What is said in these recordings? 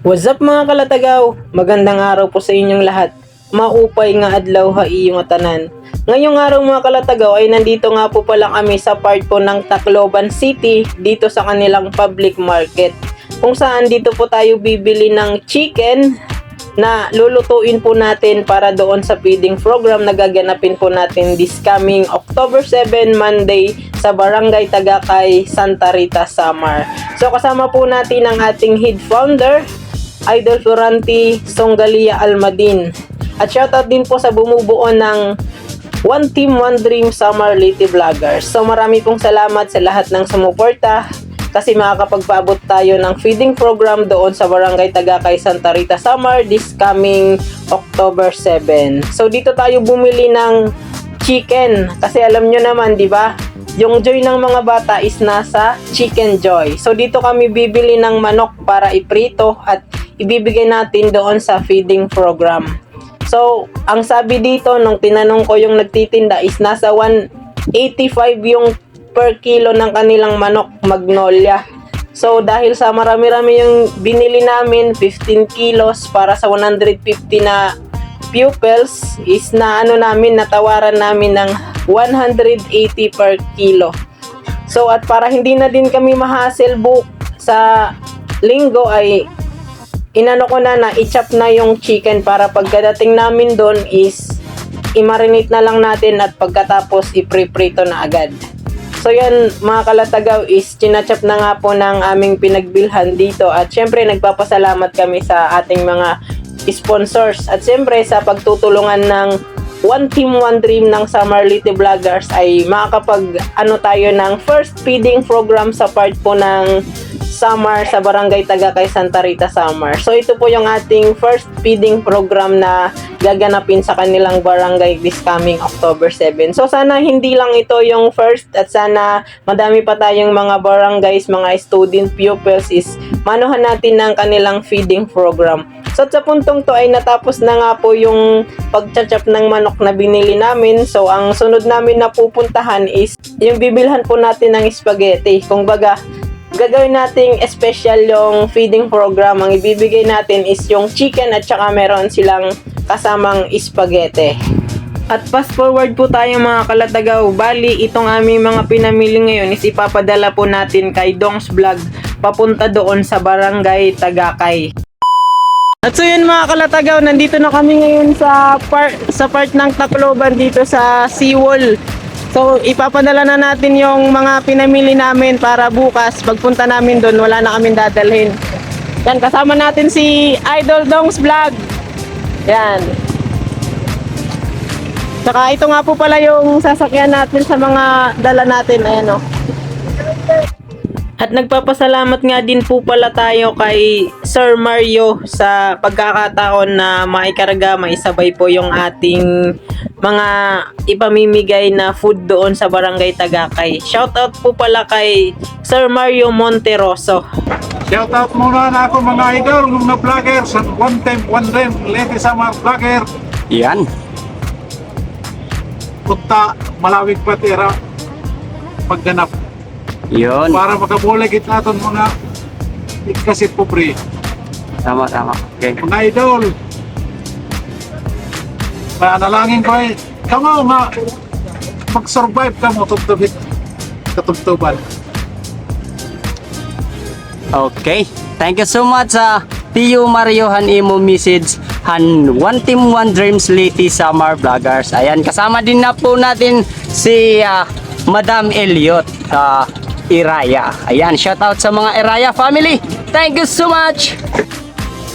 What's up mga kalatagaw? Magandang araw po sa inyong lahat. Maupay nga adlaw ha iyong tanan. Ngayong araw mga kalatagaw ay nandito nga po pala kami sa part po ng Tacloban City dito sa kanilang public market. Kung saan dito po tayo bibili ng chicken na lulutuin po natin para doon sa feeding program na gaganapin po natin this coming October 7 Monday sa Barangay Tagakay, Santa Rita, Samar. So kasama po natin ang ating head founder, Idol Florante Songgalia Almadin. At shoutout din po sa bumubuo ng One Team One Dream Summer Liti Vloggers. So marami pong salamat sa lahat ng sumuporta kasi makakapagpaabot tayo ng feeding program doon sa Barangay Tagakay Santa Rita Samar this coming October 7. So dito tayo bumili ng chicken kasi alam nyo naman, di ba? Yung joy ng mga bata is nasa chicken joy. So dito kami bibili ng manok para iprito at ibibigay natin doon sa feeding program. So, ang sabi dito nung tinanong ko yung nagtitinda is nasa 185 yung per kilo ng kanilang manok magnolia. So, dahil sa marami-rami yung binili namin, 15 kilos para sa 150 na pupils is na ano namin, natawaran namin ng 180 per kilo. So, at para hindi na din kami mahasel book sa linggo ay inano ko na na i-chop na yung chicken para pagkadating namin doon is i-marinate na lang natin at pagkatapos i-pre-prito na agad. So yan mga kalatagaw is chinachop na nga po ng aming pinagbilhan dito at syempre nagpapasalamat kami sa ating mga sponsors at syempre sa pagtutulungan ng One Team One Dream ng Summer Little Vloggers ay makakapag ano tayo ng first feeding program sa part po ng Summer sa Barangay Tagakay Santa Rita Summer. So ito po yung ating first feeding program na gaganapin sa kanilang barangay this coming October 7. So sana hindi lang ito yung first at sana madami pa tayong mga barangays, mga student pupils is manuhan natin ng kanilang feeding program. So sa puntong to ay natapos na nga po yung pagchachap ng manok na binili namin. So ang sunod namin na pupuntahan is yung bibilhan po natin ng spaghetti. Kung baga, gagawin nating special yung feeding program. Ang ibibigay natin is yung chicken at saka meron silang kasamang spaghetti. At fast forward po tayo mga kalatagaw. Bali, itong aming mga pinamili ngayon is ipapadala po natin kay Dongs Vlog papunta doon sa barangay Tagakay. At so yun mga kalatagaw, nandito na kami ngayon sa part sa part ng Tacloban dito sa Seawall. So ipapadala na natin yung mga pinamili namin para bukas pagpunta namin doon wala na kaming dadalhin. Yan kasama natin si Idol Dongs Vlog. Yan. Saka ito nga po pala yung sasakyan natin sa mga dala natin. Ayan o. At nagpapasalamat nga din po pala tayo kay Sir Mario sa pagkakataon na maikarga, maisabay po yung ating mga ipamimigay na food doon sa Barangay Tagakay. Shoutout po pala kay Sir Mario Monteroso. Shoutout muna na ako mga idol ng mga vlogger sa One Time One Dream Lady Summer Vlogger Yan. Punta Malawig Patira pagganap Yun. para makabuligit natin mga ikasit pobre Tama, tama. Okay. mga idol panalangin ko eh kamo nga mag-survive ka mo tubtubit katubtuban Okay. Thank you so much sa Tio Mario Han Imo message Han One Team One Dreams Liti Summer Vloggers. Ayan, kasama din na po natin si ah, Madam Elliot sa Iraya. Ayan, shout out sa mga Iraya family. Thank you so much.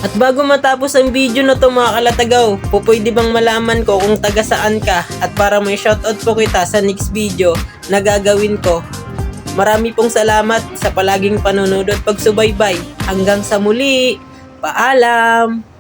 At bago matapos ang video na to mga kalatagaw, po bang malaman ko kung taga saan ka at para may shoutout po kita sa next video na gagawin ko. Marami pong salamat sa palaging panonood at pagsubaybay. Hanggang sa muli, paalam!